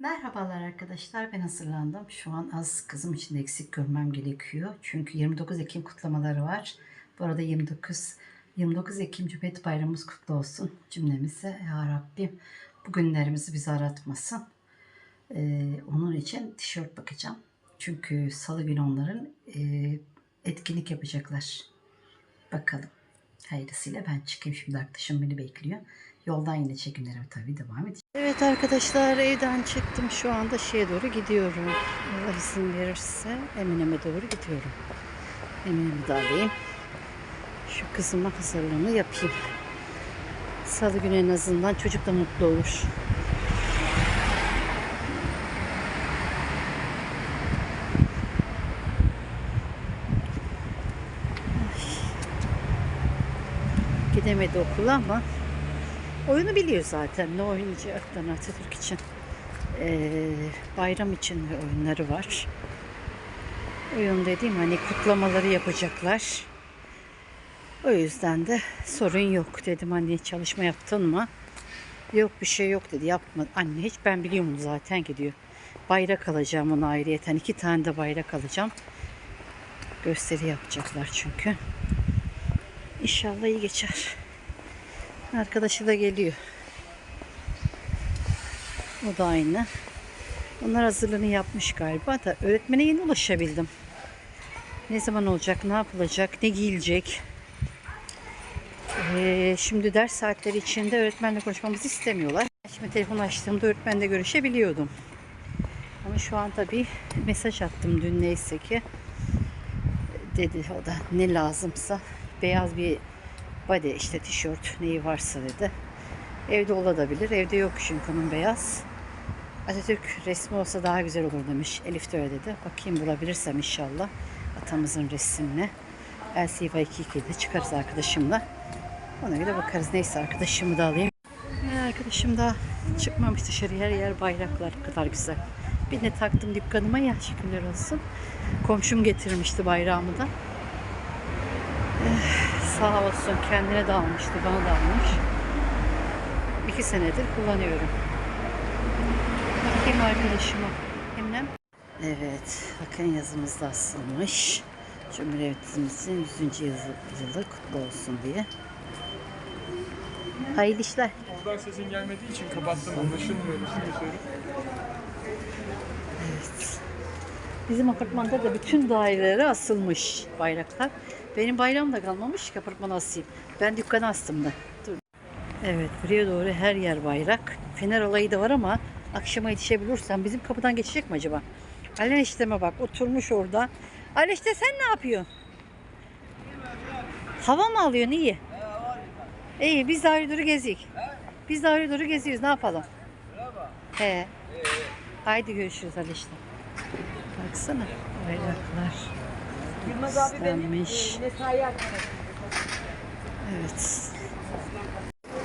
Merhabalar arkadaşlar ben hazırlandım. Şu an az kızım için eksik görmem gerekiyor. Çünkü 29 Ekim kutlamaları var. Bu arada 29 29 Ekim Cumhuriyet Bayramımız kutlu olsun cümlemize. Ya Rabbim bu günlerimizi bize aratmasın. Ee, onun için tişört bakacağım. Çünkü salı günü onların e, etkinlik yapacaklar. Bakalım. Hayırlısıyla ben çıkayım şimdi arkadaşım beni bekliyor. Yoldan yine çekimlerime tabii devam edeceğim. Evet arkadaşlar evden çıktım. Şu anda şeye doğru gidiyorum. Allah izin verirse Emine'me doğru gidiyorum. Emine'mi de alayım. Şu kızıma hazırlığını yapayım. Salı günü en azından çocuk da mutlu olur. Gidemedi okula ama oyunu biliyor zaten. Ne oynayacaktan Atatürk için. Ee, bayram için oyunları var. Oyun dediğim hani kutlamaları yapacaklar. O yüzden de sorun yok dedim anne çalışma yaptın mı? Yok bir şey yok dedi yapma. Anne hiç ben biliyorum zaten gidiyor. Bayrak alacağım ona ayrıyeten. iki tane de bayrak alacağım. Gösteri yapacaklar çünkü. İnşallah iyi geçer. Arkadaşı da geliyor. O da aynı. Onlar hazırlığını yapmış galiba da öğretmene yeni ulaşabildim. Ne zaman olacak, ne yapılacak, ne giyilecek. Ee, şimdi ders saatleri içinde öğretmenle konuşmamızı istemiyorlar. Şimdi telefon açtığımda öğretmenle görüşebiliyordum. Ama şu an tabii mesaj attım dün neyse ki. Dedi o da ne lazımsa beyaz bir body işte tişört neyi varsa dedi. Evde olabilir. Evde yok çünkü onun beyaz. Atatürk resmi olsa daha güzel olur demiş. Elif de öyle dedi. Bakayım bulabilirsem inşallah atamızın resmini. LCV 22'de çıkarız arkadaşımla. Ona göre bakarız. Neyse arkadaşımı da alayım. Ya arkadaşım da çıkmamış dışarı. Her yer bayraklar. Kadar güzel. Bir de taktım dükkanıma ya şükürler olsun. Komşum getirmişti bayrağımı da. Sağ olsun kendine de almıştı, bana da almış. İki senedir kullanıyorum. Bakayım arkadaşıma. Eminem. Evet, bakın yazımız da asılmış. Cumhuriyetimizin 100. yılı, yılı kutlu olsun diye. Hayırlı işler. Oradan sesin gelmediği için kapattım anlaşılmıyor. Şimdi söyle. Evet. Bizim apartmanda da bütün dairelere asılmış bayraklar. Benim bayram da kalmamış ki apartmana asayım. Ben dükkana astım da. Dur. Evet buraya doğru her yer bayrak. Fener olayı da var ama akşama yetişebilirsem bizim kapıdan geçecek mi acaba? Alen işleme bak oturmuş orada. Alen işte sen ne yapıyorsun? Hava mı alıyorsun iyi? İyi biz de ayrı doğru gezik. Biz de ayrı doğru geziyoruz ne yapalım? He. Haydi görüşürüz Ali işte. Baksana bayraklar. Süslenmiş. Evet.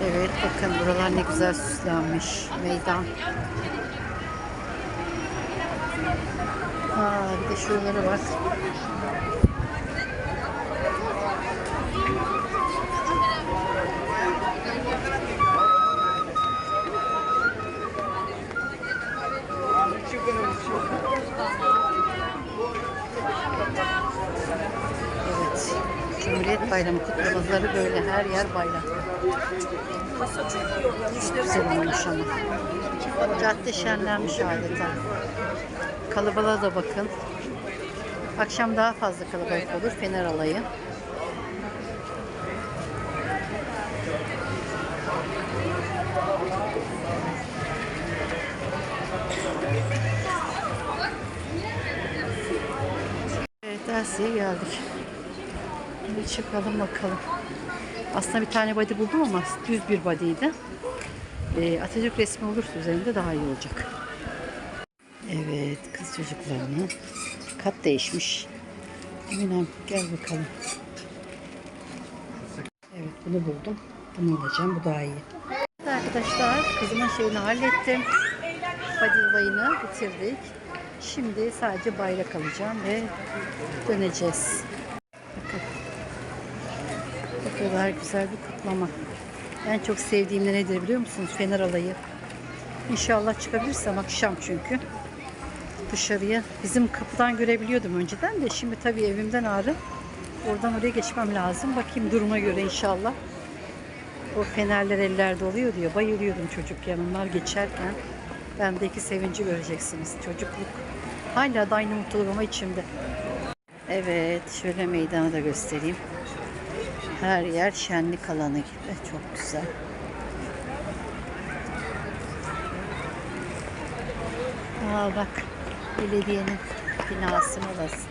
Evet bakın buralar ne güzel süslenmiş. Meydan. Aa, bir de şuralara bak. Bayramı kutlamaları böyle her yer bayrak. Güzel olmuş ama. Cadde şenlenmiş adeta. Kalabalığa da bakın. Akşam daha fazla kalabalık olur. Fener alayı. Evet Dersi'ye geldik. Şimdi çıkalım bakalım. Aslında bir tane body buldum ama düz bir body'ydi. Ee, Atatürk resmi olursa üzerinde daha iyi olacak. Evet kız çocuklarının kat değişmiş. Eminem gel bakalım. Evet bunu buldum. Bunu alacağım. Bu daha iyi. Evet arkadaşlar kızımın şeyini hallettim. Body olayını bitirdik. Şimdi sadece bayrak alacağım ve döneceğiz. Kadar güzel bir kutlama. En çok sevdiğim de nedir biliyor musunuz? Fener alayı. İnşallah çıkabilirsem akşam çünkü. Dışarıya. Bizim kapıdan görebiliyordum önceden de. Şimdi tabii evimden ağrı. Oradan oraya geçmem lazım. Bakayım duruma göre inşallah. O fenerler ellerde oluyor diyor. Bayılıyordum çocukken onlar geçerken. Bendeki sevinci göreceksiniz. Çocukluk. Hala da aynı mutluluk ama içimde. Evet, şöyle meydanı da göstereyim. Her yer şenlik alanı gibi. Çok güzel. Aa bak, belediyenin binası orası.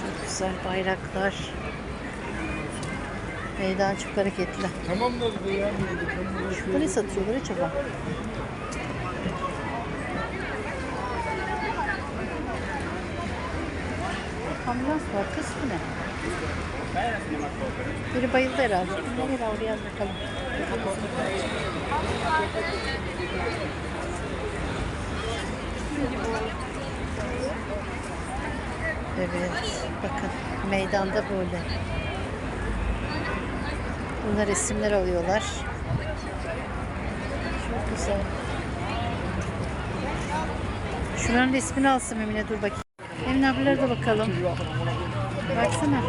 Çok güzel bayraklar. Meydan çok hareketli. Tamam da dedi ya. Şurada ne satıyorlar acaba? Ambulans var kız bu ne? Biri bayıldı herhalde. Nereye yaz bakalım. Evet, bakın meydanda böyle. Bunlar resimler alıyorlar. Çok güzel. Şuranın resmini alsın Emine dur bakayım. Emine ablalara da bakalım. Baksana.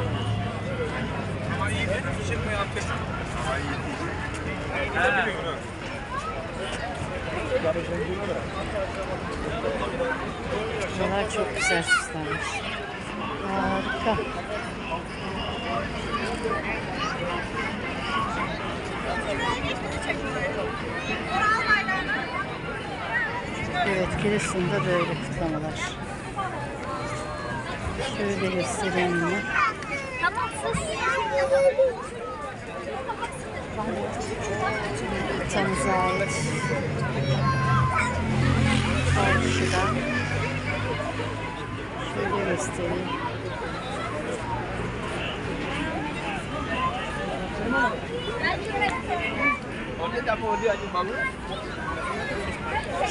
Şuralar çok güzel süslenmiş. Harika. Evet, Giresun'da böyle kutlamalar. Şöyle göstereyim yine. Tamam sus. Tanıza ait. Karşıda. Şöyle göstereyim.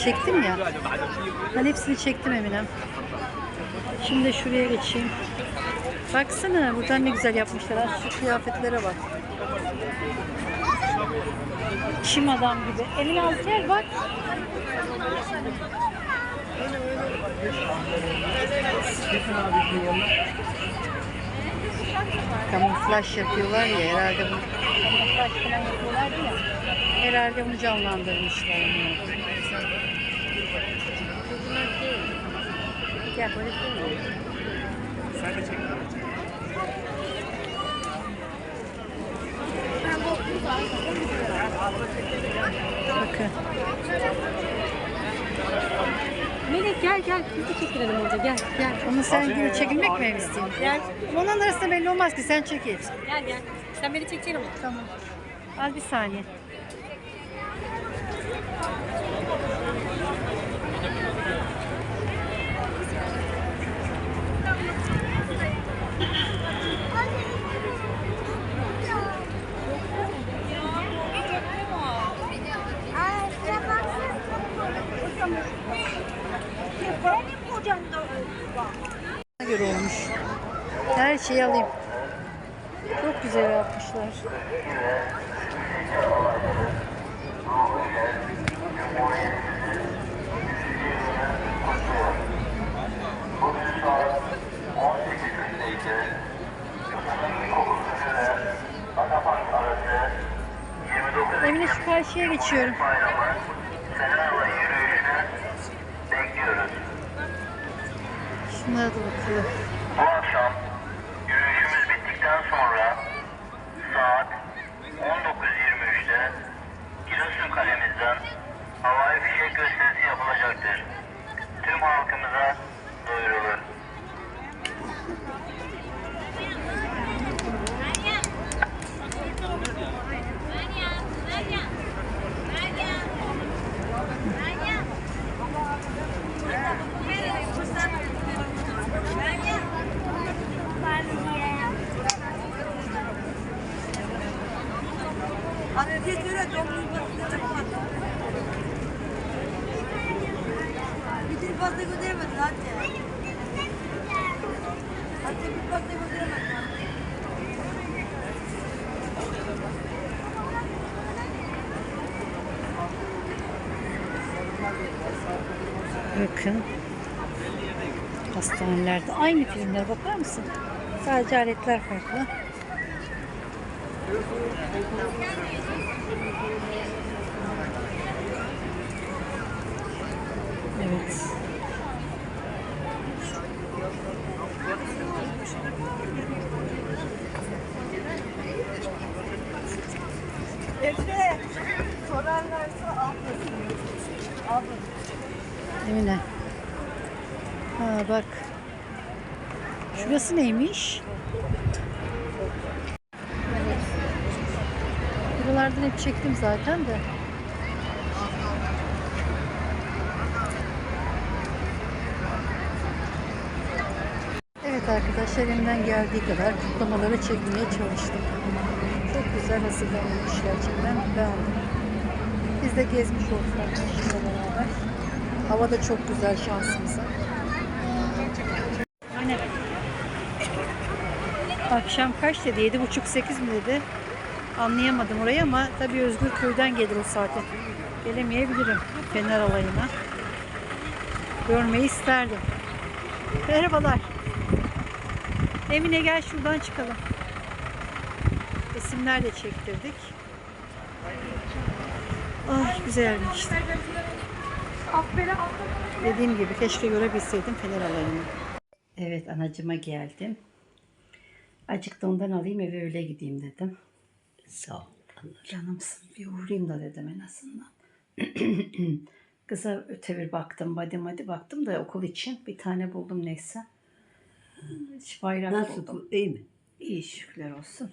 Çektim ya. Ben hepsini çektim Eminem. Şimdi şuraya geçeyim. Baksana buradan ne güzel yapmışlar. Şu kıyafetlere bak. Çim adam gibi. Emine az gel bak. Kamuflaj yapıyorlar ya herhalde bu. Kamuflaj falan yapıyorlar ya. Herhalde bunu canlandırmışlar. onu. Gel böyle Sen de çek. Bakın. Melek gel gel biz de çekilelim orada gel gel Onu sen yine çekilmek mi istiyorsun? gel Onların arasında belli olmaz ki sen çekil. gel gel. Sen beni çekeceksin ama. Tamam. Al bir saniye. Her şeyi alayım. Çok güzel yapmışlar. Emine şu karşıya geçiyorum. Şunlara da bakıyor. Tüm halkımıza duyurulur. Bütün pasta götüremedin hadi. Hadi bir pasta götüremedin. Bakın. Hastanelerde aynı filmlere bakar mısın? Sadece aletler farklı. Evet. Al. Emine. Ha bak. Şurası neymiş? Buralardan hep çektim zaten de. Evet arkadaşlar elimden geldiği kadar kutlamaları çekmeye çalıştım. Çok güzel hazırlanmış gerçekten. Beğendim. Biz de gezmiş olduk arkadaşlarla beraber. Hava da çok güzel şansımıza. Akşam kaç dedi? Yedi buçuk sekiz mi dedi? Anlayamadım orayı ama tabii Özgür köyden gelir o saate. Gelemeyebilirim Fener alayına. Görmeyi isterdim. Merhabalar. Emine gel şuradan çıkalım. Resimler de çektirdik. Ay güzelmiş. Dediğim gibi keşke görebilseydim Fener alayını. Evet anacıma geldim. Acık da ondan alayım eve öyle gideyim dedim. Sağ ol. Canımsın bir uğrayayım da dedim en azından. Kıza öte bir baktım, body hadi baktım da okul için bir tane buldum neyse. Hiç bayrak Nasıl buldum. bu? İyi mi? İyi şükürler olsun.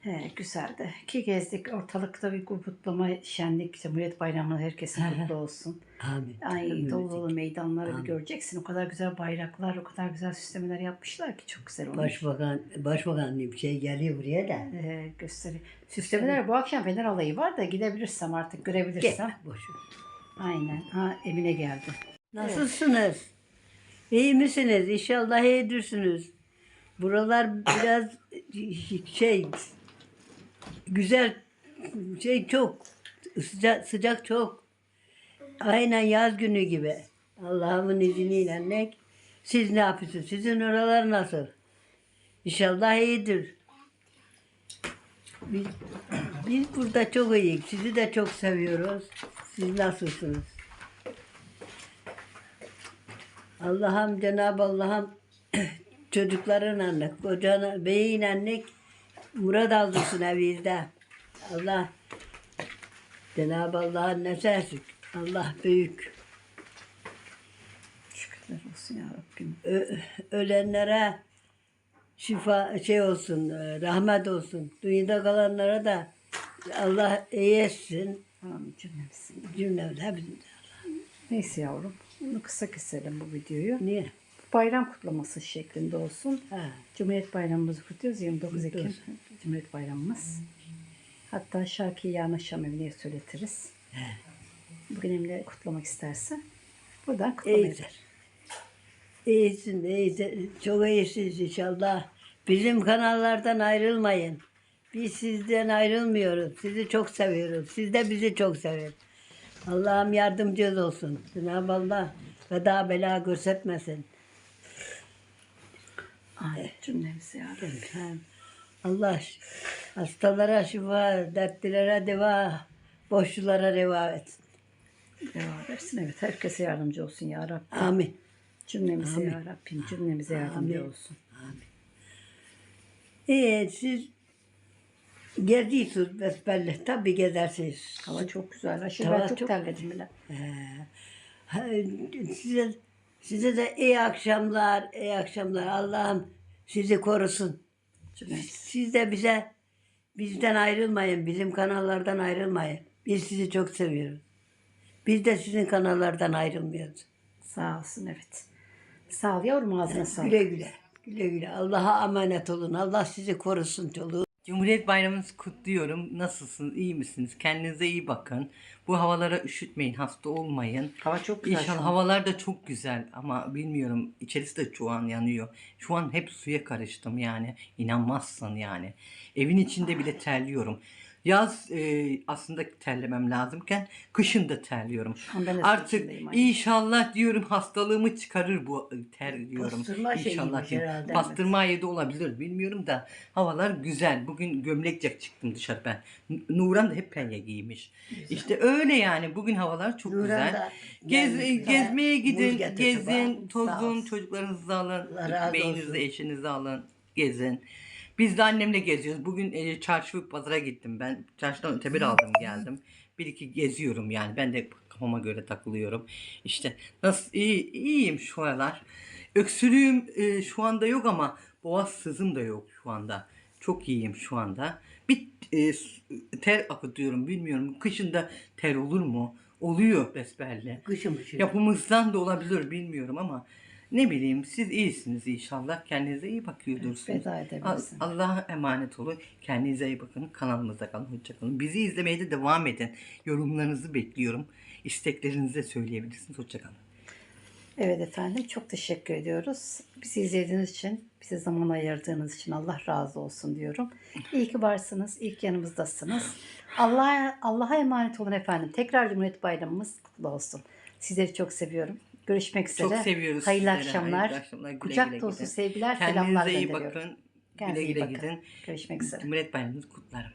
He, güzeldi. Ki gezdik ortalıkta bir kutlama şenlik. Cumhuriyet Bayramı herkesin kutlu olsun. Amin. Ay dolu dolu meydanları bir Amin. göreceksin. O kadar güzel bayraklar, o kadar güzel süslemeler yapmışlar ki çok güzel olmuş. Başbakan, başbakan bir şey geliyor buraya da. Ee, gösteri. Süslemeler bu akşam Fener alayı var da gidebilirsem artık görebilirsem. Gel. Boş ver. Aynen. Ha Emine geldi. Nasılsınız? İyi misiniz? İnşallah iyidirsiniz. Buralar biraz şey güzel şey çok sıcak sıcak çok. Aynen yaz günü gibi. Allah'ımın izniyle ne? Siz ne yapıyorsunuz? Sizin oralar nasıl? İnşallah iyidir. Biz, biz burada çok iyiyiz. Sizi de çok seviyoruz. Siz nasılsınız? Allah'ım Cenab-ı Allah'ım çocukların anne, kocanı, beyin anne murad aldırsın evinizde. Allah Cenab-ı Allah'ın nesersin. Allah büyük. Şükürler olsun ya Rabbim. Ö- ölenlere şifa şey olsun, e, rahmet olsun. Dünyada kalanlara da Allah iyi etsin. Amin cümlemizin. Cümlemiz hepimiz. Neyse yavrum. Bunu kısa keselim bu videoyu. Niye? Bayram kutlaması şeklinde olsun. Ha. Cumhuriyet Bayramımızı kutluyoruz. 29 Ekim Kutluyoruz. Cumhuriyet Bayramımız. Hatta şarkıyı yarın akşam Emine'ye söyletiriz. Bugün Emine kutlamak isterse buradan kutlamayı İyidir. İyisin, iyisin. Çok iyisiniz inşallah. Bizim kanallardan ayrılmayın. Biz sizden ayrılmıyoruz. Sizi çok seviyoruz. Siz de bizi çok sevin. Allah'ım yardımcınız olsun. Cenab-ı Allah veda bela görsetmesin. Ay cümlemizi ya Rabbi. Allah hastalara şifa, dertlilere deva, boşlulara reva etsin. Devam etsin. Evet herkese yardımcı olsun ya Rabbi. Amin. Cümlemize ya Rabbim. Cümlemize yardımcı Amin. olsun. Ee, siz geziyorsunuz besbelli. Tabii gezersiniz. Hava çok güzel. Aşırı Hava ben çok, çok- terledim bile. Ha, Size, size de iyi akşamlar, iyi akşamlar. Allah'ım sizi korusun. Siz de bize bizden ayrılmayın, bizim kanallardan ayrılmayın. Biz sizi çok seviyoruz. Biz de sizin kanallardan ayrılmıyoruz. Sağ olsun evet. Sağ ol yavrum ağzına sağlık. Güle güle. Güle güle. Allah'a emanet olun. Allah sizi korusun çoluğu. Cumhuriyet Bayramınızı kutluyorum. Nasılsınız? İyi misiniz? Kendinize iyi bakın. Bu havalara üşütmeyin, hasta olmayın. Hava çok güzel İnşallah havalar da çok güzel ama bilmiyorum içerisi de şu an yanıyor. Şu an hep suya karıştım yani. İnanmazsın yani. Evin içinde bile terliyorum. Yaz e, aslında terlemem lazımken kışın da terliyorum. an ben de Artık içindeyim, aynen. inşallah diyorum hastalığımı çıkarır bu ter diyorum. Pastırma şeyiymiş İnşallah diyorum. herhalde, Pastırma yedi olabilir bilmiyorum da havalar güzel. Bugün gömlekcek çıktım dışarı ben. N- Nuran da hep penye giymiş. İşte öyle yani bugün havalar çok Nuran güzel. da Gez, gelmiş, gezmeye buz gidin, getirdi gezin, bana. tozun, olsun. çocuklarınızı alın, Allah razı beyinizi, olsun. eşinizi alın, gezin. Biz de annemle geziyoruz. Bugün e, çarşı ve pazara gittim ben. Çarşıdan ötebir aldım geldim. Bir iki geziyorum yani. Ben de kafama göre takılıyorum. İşte nasıl iyi, iyiyim şu aralar. Öksürüğüm e, şu anda yok ama boğaz sızım da yok şu anda. Çok iyiyim şu anda. Bir e, ter akıtıyorum bilmiyorum. Kışında ter olur mu? Oluyor besbelli. Kışım ışığı. Yapımızdan da olabilir bilmiyorum ama ne bileyim siz iyisiniz inşallah. Kendinize iyi bakıyordursunuz. veda Al- edebilirsin. Allah'a emanet olun. Kendinize iyi bakın. Kanalımızda kalın. Hoşçakalın. Bizi izlemeye de devam edin. Yorumlarınızı bekliyorum. İsteklerinizi de söyleyebilirsiniz. Hoşçakalın. Evet efendim çok teşekkür ediyoruz. Bizi izlediğiniz için, bize zaman ayırdığınız için Allah razı olsun diyorum. İyi ki varsınız, iyi ki yanımızdasınız. Allah'a Allah'a emanet olun efendim. Tekrar Cumhuriyet Bayramımız kutlu olsun. Sizleri çok seviyorum. Görüşmek üzere. Çok seviyoruz Hayırlı sizleri. akşamlar. Hayırlı akşamlar. Güle Kucak güle dolusu gidin. sevgiler, selamlar Kendinize iyi gönderiyorum. bakın. Kendinize Güle iyi güle bakın. gidin. Görüşmek üzere. Cumhuriyet Bayramınızı kutlarım.